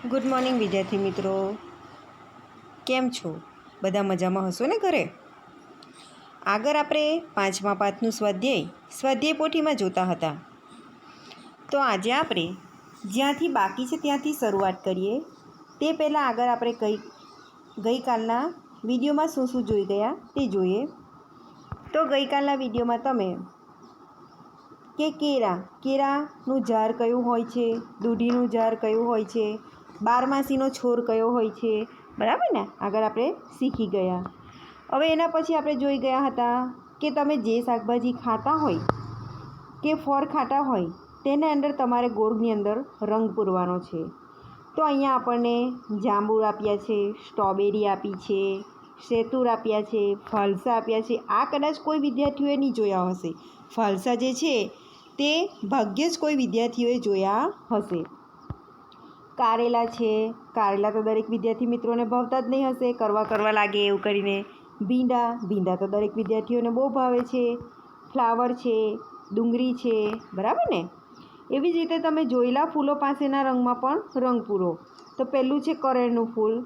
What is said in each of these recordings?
Good morning વિદ્યાર્થી મિત્રો. કેમ છો? બધા મજામાં હશો ને ઘરે? આગળ આપણે પાંચમા પાઠનું સ્વાધ્યાય સ્વાધ્યાય પોથીમાં જોતા હતા. તો આજે આપણે જ્યાંથી બાકી છે ત્યાંથી શરૂઆત કરીએ. તે પહેલાં આગળ આપણે કઈ, ગઈકાલના વિડીયોમાં શું શું જોઈ ગયા તે જોઈએ. તો ગઈકાલના વિડીયોમાં તમે કે કેરા કેરાનું ઝાડ કયું હોય છે, દૂધીનું ઝાડ કયું હોય છે બારમાસીનો છોડ કયો હોય છે? બરાબર ને? આગળ આપણે શીખી ગયા. હવે એના પછી આપણે જોઈ ગયા હતા કે તમે જે શાકભાજી ખાતા હોય, કે ફળ ખાતા હોય, તેના અંદર તમારે ગોળની અંદર રંગ પૂરવાનો છે. તો અહીંયા આપણને જાંબુ આપ્યા છે, સ્ટ્રોબેરી આપી છે, શેતુર આપ્યા છે, ફાલસા આપ્યા છે. આ કદાચ કોઈ વિદ્યાર્થીઓએ નહીં જોયા હશે. ફાલસા જે છે, તે ભાગ્યે જ કોઈ વિદ્યાર્થીઓએ જોયા હશે. કારેલા છે. કારેલા તો દરેક વિદ્યાર્થી મિત્રોને ભાવતા જ નહીં હશે. કરવા કરવા લાગે એવું કરીને. ભીંડા ભીંડા તો દરેક વિદ્યાર્થીઓને બહુ ભાવે છે. ફ્લાવર છે, ડુંગળી છે, બરાબર ને? એવી જ રીતે તમે જોયેલા ફૂલો પાસેના રંગમાં પણ રંગ પૂરો. તો પહેલું છે કરેણનું ફૂલ.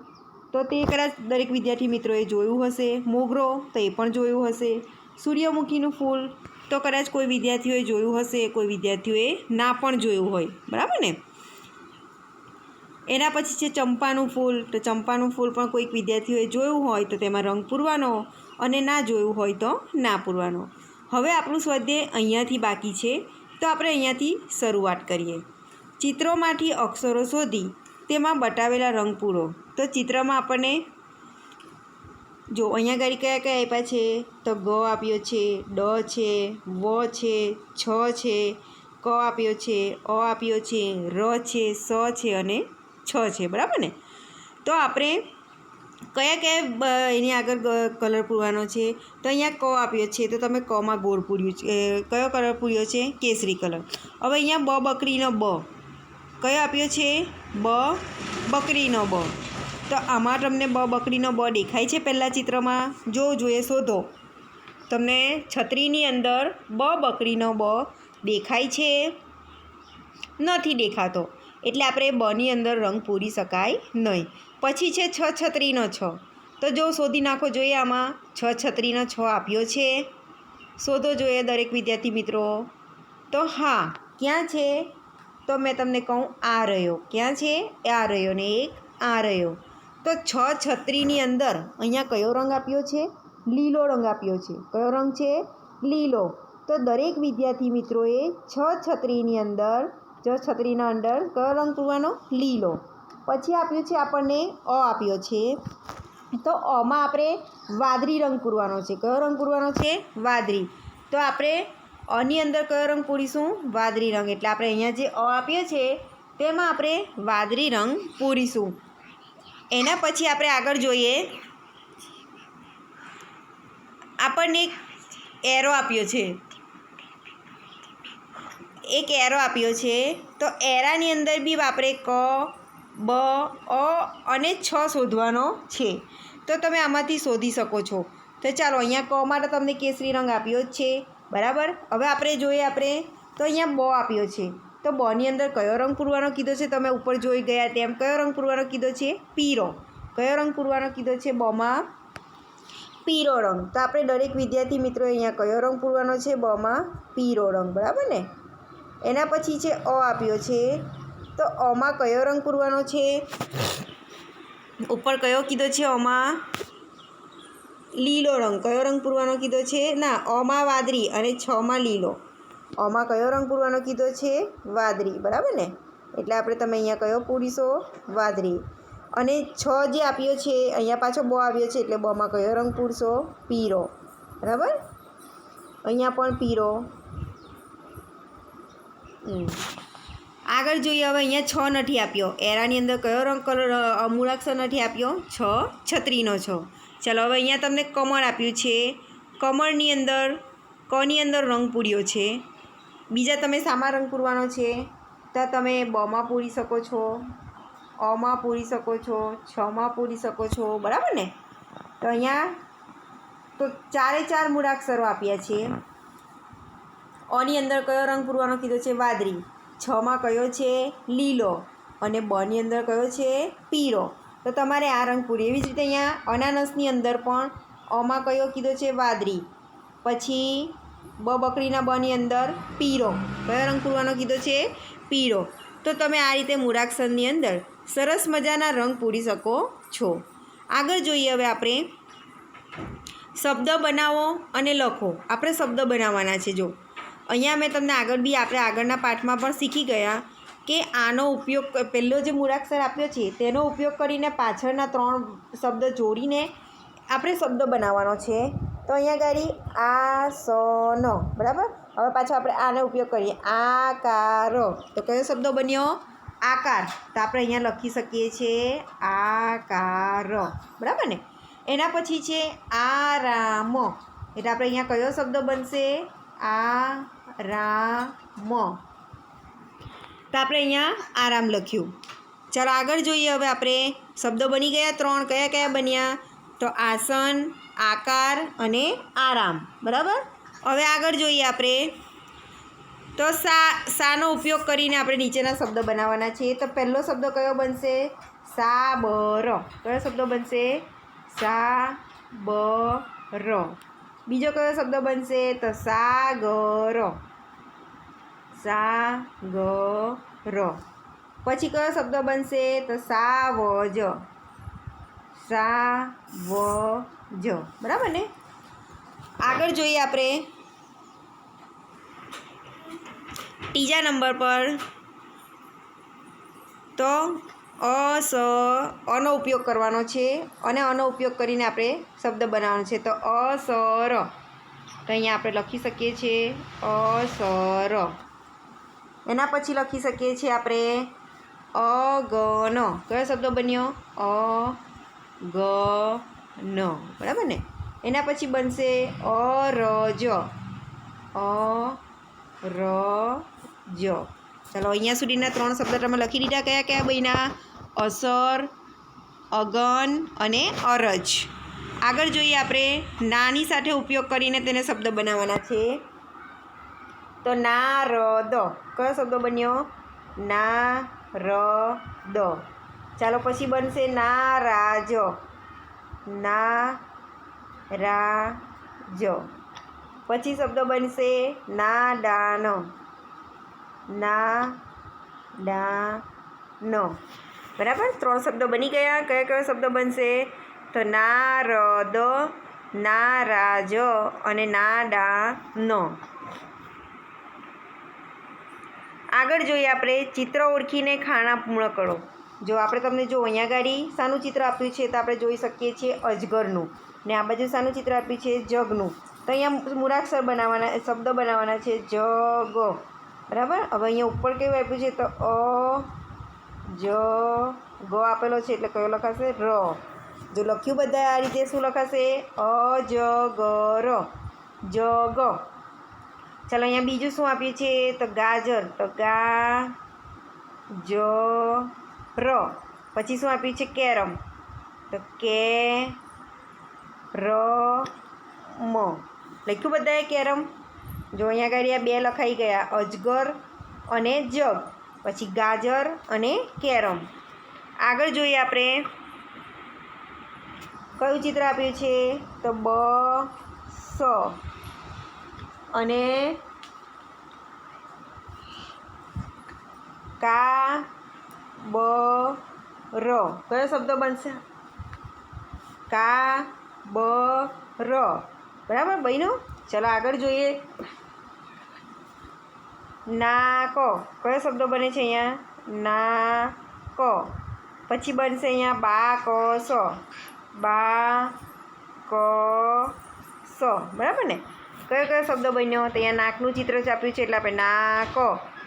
તો તે કદાચ દરેક વિદ્યાર્થી મિત્રોએ જોયું હશે. મોગરો તો એ પણ જોયું હશે. સૂર્યમુખીનું ફૂલ તો કદાચ કોઈ વિદ્યાર્થીઓએ જોયું હશે. કોઈ વિદ્યાર્થીઓએ ના પણ જોયું હોય. બરાબર ને? એના પછી છે ચંપાનું ફૂલ. તો ચંપાનું ફૂલ પણ કોઈક વિદ્યાર્થીઓએ જોયું હોય તો તેમાં રંગ પૂરવાનો અને ના જોયું હોય તો ના પૂરવાનો. હવે આપણું સ્વાધ્યાય અહીંયાથી બાકી છે. તો આપણે અહીંયાથી શરૂઆત કરીએ. ચિત્રોમાંથી અક્ષરો શોધી, તેમાં બતાવેલા રંગ પૂરો. તો ચિત્રમાં આપણને જો અહીંયા ગાડી કયા કયા આપ્યા છે? તો ગ આપ્યો છે, ડ છે, વ છે, છ છે, ક આપ્યો છે, અ આપ્યો છે, ર છે, સ છે અને છ છે, બરાબર ને? તો આપણે કયા કયા એની આગળ કલર પૂરવાનો છે? તો અહીંયા ક આપ્યો છે, તો તમે કમાં ગોળ પૂર્યું છે કયો કલર પૂર્યો છે? કેસરી કલર. હવે અહીંયા બ બકરીનો બ. કયો આપ્યો છે? બ બકરીનો બ. તો આમાં તમને બ બકરીનો બ દેખાય છે પહેલાં ચિત્રમાં. જો જોઈએ, શોધો. તમને છત્રીની અંદર બ બકરીનો બ દેખાય છે. નથી દેખાતો. એટલે આપણે બની અંદર રંગ પૂરી શકાય નહીં. પછી છે છ છત્રીનો છ. તો જો શોધી નાખો, જોઈએ આમાં છ છત્રીનો છ આપ્યો છે. શોધો, જોઈએ દરેક વિદ્યાર્થી મિત્રો. તો હા, ક્યાં છે? તો મેં તમને કહું, આ રહ્યો. ક્યાં છે? આ રહ્યો ને એક, આ રહ્યો. તો છ છત્રીની અંદર અહીંયા કયો રંગ આપ્યો છે? લીલો રંગ આપ્યો છે. કયો રંગ છે? લીલો. તો દરેક વિદ્યાર્થી મિત્રોએ છ છત્રીની અંદર છ છત્રીના અંદર કયો રંગ પૂરવાનો લીલો. પછી આપ્યું છે આપણને અ આપ્યો છે. તો અમાં આપણે વાદળી રંગ પૂરવાનો છે. કયો રંગ પૂરવાનો છે? વાદળી. તો આપણે અની અંદર કયો રંગ પૂરીશું? વાદળી રંગ. એટલે આપણે અહીંયા જે અ આપ્યો છે, તેમાં આપણે વાદળી રંગ પૂરીશું. એના પછી આપણે આગળ જોઈએ. આપણને એક એરો આપ્યો છે. એક એરો આપ્યો છે. તો એરાની અંદર બી આપણે ક, બ, અ અને છ શોધવાનો છે. તો તમે આમાંથી શોધી શકો છો. તો ચાલો અહીંયા ક માટે તમને કેસરી રંગ આપ્યો જ છે. બરાબર? હવે આપણે જોઈએ આપણે. તો અહીંયા બ આપ્યો છે. તો બની અંદર કયો રંગ પૂરવાનો કીધો છે? તમે ઉપર જોઈ ગયા તેમ કયો રંગ પૂરવાનો કીધો છે? પીરો કયો રંગ પૂરવાનો કીધો છે? બમાં પીરો રંગ. તો આપણે દરેક વિદ્યાર્થી મિત્રો અહીંયા કયો રંગ પૂરવાનો છે? બમાં પીરો રંગ. બરાબર ને? એના પછી છે અ આપ્યો છે. તો અમાં કયો રંગ પૂરવાનો છે? ઉપર કયો કીધો છે અમાં? લીલો રંગ. કયો રંગ પૂરવાનો કીધો છે? ના, અમાં વાદળી અને છમાં લીલો. અમાં કયો રંગ પૂરવાનો કીધો છે? વાદળી. બરાબર ને? એટલે આપણે તમે અહીંયા કયો પૂરીશો? વાદળી. અને છ જે આપ્યો છે, અહીંયા પાછો બ આવ્યો છે, એટલે બમાં કયો રંગ પૂરશો? પીરો. બરાબર? અહીંયા પણ પીરો. આગળ જોઈએ હવે અહીંયા છ નથી આપ્યો. એરાની અંદર કયો રંગ કલર મૂળાક્ષર નથી આપ્યો? છ. છત્રીનો છ. ચાલો હવે અહીંયા તમને કમળ આપ્યું છે. કમળની અંદર કની અંદર રંગ પૂર્યો છે? બીજા તમે સામા રંગ પૂરવાનો છે? તો તમે બમાં પૂરી શકો છો, અમાં પૂરી શકો છો, છમાં પૂરી શકો છો, બરાબર ને? તો અહીંયા તો ચારે ચાર મૂળાક્ષરો આપ્યા છે. અની અંદર કયો રંગ પૂરવાનો કીધો છે? વાદળી. છમાં કયો છે? લીલો. અને બની અંદર કયો છે? પીળો. તો તમારે આ રંગ પૂરી એવી જ રીતે અહીંયા અનાનસની અંદર પણ અમાં કયો કીધો છે? વાદળી. પછી બ બકરીના બની અંદર પીળો. કયો રંગ પૂરવાનો કીધો છે? પીળો. તો તમે આ રીતે મૂળાક્ષરની અંદર સરસ મજાના રંગ પૂરી શકો છો. આગળ જોઈએ હવે આપણે શબ્દ બનાવો અને લખો. આપણે શબ્દ બનાવવાના છે, જો. અહીંયા મેં તમને આગળ બી આપણે આગળના પાઠમાં પણ શીખી ગયા કે આનો ઉપયોગ પહેલો જે મૂળાક્ષર આપ્યો છે, તેનો ઉપયોગ કરીને પાછળના ત્રણ શબ્દ જોડીને આપણે શબ્દ બનાવવાનો છે. તો અહીંયા ગાડી આ, સ, ન, બરાબર? હવે પાછો આપણે આનો ઉપયોગ કરીએ. આકાર. તો કયો શબ્દ બન્યો? આકાર. તો આપણે અહીંયા લખી શકીએ છીએ આકાર. બરાબર ને? એના પછી છે આરામ. એટલે આપણે અહીંયા કયો શબ્દ બનશે? આરામ. તો આપણે અહીંયા આરામ લખ્યું. ચાલો આગળ જોઈએ હવે આપણે શબ્દો બની ગયા, ત્રણ કયા કયા બન્યા? તો આસન, આકાર અને આરામ. બરાબર? હવે આગળ જોઈએ આપણે. તો સા, સાનો ઉપયોગ કરીને આપણે નીચેના શબ્દ બનાવવાના છે. તો પહેલો શબ્દ કયો બનશે? સા બ ર કયો શબ્દ બનશે? સા બ ર બીજો કયો શબ્દ બનશે? તો સા ગ ર સા ગ ર પછી કયો શબ્દ બનશે? તો સા વ જ સા વ જ બરાબર ને? આગળ જોઈએ આપણે. ત્રીજા નંબર પર. તો અ, સ, અનો ઉપયોગ કરવાનો છે અને અનો ઉપયોગ કરીને આપણે શબ્દ બનાવવાનો છે. તો અ, સ, ર. તો અહીંયા આપણે લખી શકીએ છીએ અ, સ એના પછી લખી શકીએ છીએ આપણે અ, ગ, ન. કયો શબ્દ બન્યો? અ, ગ, ન. બરાબર ને? એના પછી બનશે અ, ર, જ. અ, ર, જ. ચાલો, અહીંયા સુધીના ત્રણ શબ્દ તમે લખી દીધા. કયા કયા બન્યા? અસર, અગન અને અરજ. આગળ જોઈએ આપણે, નાની સાથે ઉપયોગ કરીને તેને શબ્દ બનાવવાના છે. તો ના ર દ કયો શબ્દ બન્યો? ના ર દ ચાલો, પછી બનશે ના રાજ ના રા જ પછી શબ્દ બનશે ના ડાન ના ડા ન. બરાબર? ત્રણ શબ્દો બની ગયા. કયા કયા શબ્દ બનશે? તો ના ર દ ના રાજ અને ના ડા ન આગળ જોઈએ આપણે ચિત્ર ઓળખીને ખાણા પૂર્ણ કરો. જો આપણે તમને જો અહીંયા ગાડી શાનું ચિત્ર આપ્યું છે, તો આપણે જોઈ શકીએ છીએ અજગરનું. ને આ બાજુ શાનું ચિત્ર આપ્યું છે જગનું. તો અહીંયા મૂળાક્ષર બનાવવાના, શબ્દ બનાવવાના છે જગ. બરાબર? હવે અહીંયા ઉપર કેવું આપ્યું છે? તો અ, જ, ગ આપેલો છે એટલે કયો લખાશે? ર. જો લખ્યું બધા આ રીતે શું લખાશે? અ, જ, ગ, ર. જ, ગ. ચાલો અહીંયા બીજું શું આપ્યું છે તો ગાજર. તો ગા જ ર પછી શું આપ્યું છે કેરમ. તો કે ર મ લખ્યું બધાએ કેરમ? જો અહીંયા આગળ બે લખાઈ ગયા. અજગર અને જગ. પછી ગાજર અને કેરમ. આગળ જોઈએ આપણે. કયું ચિત્ર આપ્યું છે? તો બ, સ. અને કા, બ, ર. કયો શબ્દ બનશે? કા, બ, ર. બરાબર, બહેનો? ચલો આગળ જોઈએ. નાક. કયો શબ્દ બને છે અહીંયા? નાક. પછી બનશે અહીંયા બા ક સ બા ક સ બરાબર ને? કયો કયો શબ્દ બન્યો? તો અહીંયા નાકનું ચિત્ર ચાપ્યું છે એટલે આપણે નાક.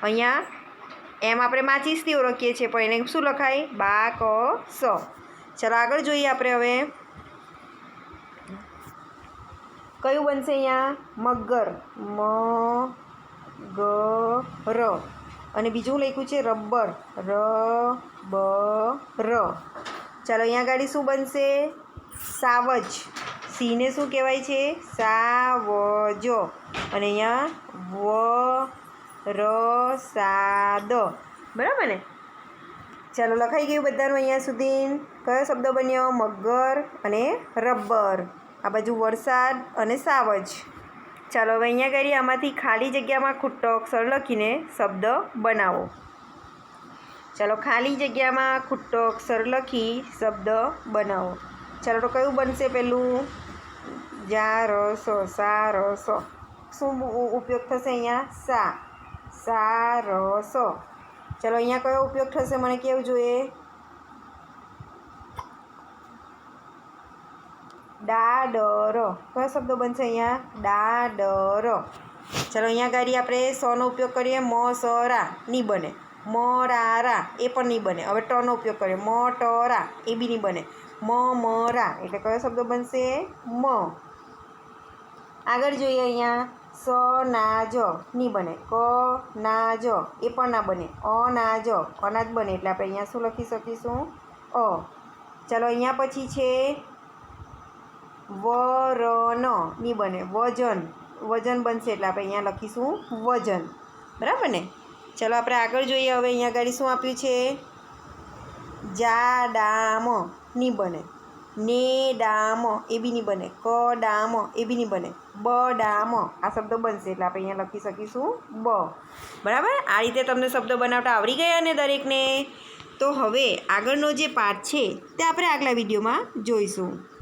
અહીંયા એમ આપણે માચીસથી ઓળખીએ છીએ, પણ એને શું લખાય? બા ક સ ચાલો આગળ જોઈએ આપણે હવે. કયું બનશે અહીંયા? મગર. મ ગ, ર. અને બીજું લખ્યું છે રબર, ર, બ, ર. ચાલો અહીંયા ગાડી શું બનશે? સાવજ. સિંહને શું કહેવાય છે? સાવજો. અને અહીંયા વ ર સા દ બરાબર ને? ચાલો લખાઈ ગયું બધાનું અહીંયા સુધી. કયો શબ્દ બન્યો? મગર અને રબર. આ બાજુ વરસાદ અને સાવજ. ચાલો હવે અહીંયા કરીએ, આમાંથી ખાલી જગ્યામાં ખૂટતો અક્ષર લખીને શબ્દ બનાવો. ચાલો ખાલી જગ્યામાં ખૂટતો અક્ષર લખી શબ્દ બનાવો. ચાલો તો કયું બનશે પેલું? જા, ર, સો, સા, ર, સો. શું ઉપયોગ થશે અહીંયા? સા. સા, ર, સો. ચાલો અહીંયા કયો ઉપયોગ થશે? મને કેવું જોઈએ? ડા ડર કયો શબ્દ બનશે અહીંયા? ડા ડર ચાલો અહીંયા ગાડી આપણે સોનો ઉપયોગ કરીએ. મ, સ નહીં બને. મ, રા રા. એ પણ નહીં બને. હવે ટનો ઉપયોગ કરીએ. મ, ટ એ બી નહીં બને. મ મરા એટલે કયો શબ્દ બનશે? મ. આગળ જોઈએ અહીંયા. સ, ના, જ નહીં બને. ક, ના, જ. એ પણ ના બને. અ, ના, જ. અનાજ બને. એટલે આપણે અહીંયા શું લખી શકીશું? અ. ચાલો અહીંયા પછી છે વરન. નહીં બને. વજન. વજન બનશે એટલે આપણે અહીંયા લખીશું વજન. બરાબર ને? ચલો આપણે આગળ જોઈએ. હવે અહીંયા આગળ શું આપ્યું છે? જા ડામ નહીં બને. ને ડામ એ બી નહીં બને. ક ડામ એ બી નહીં બને. બ ડામ આ શબ્દ બનશે એટલે આપણે અહીંયા લખી શકીશું બ. બરાબર? આ રીતે તમને શબ્દ બનાવતા આવડી ગયા ને દરેકને? તો હવે આગળનો જે પાઠ છે તે આપણે આગલા વિડીયોમાં જોઈશું.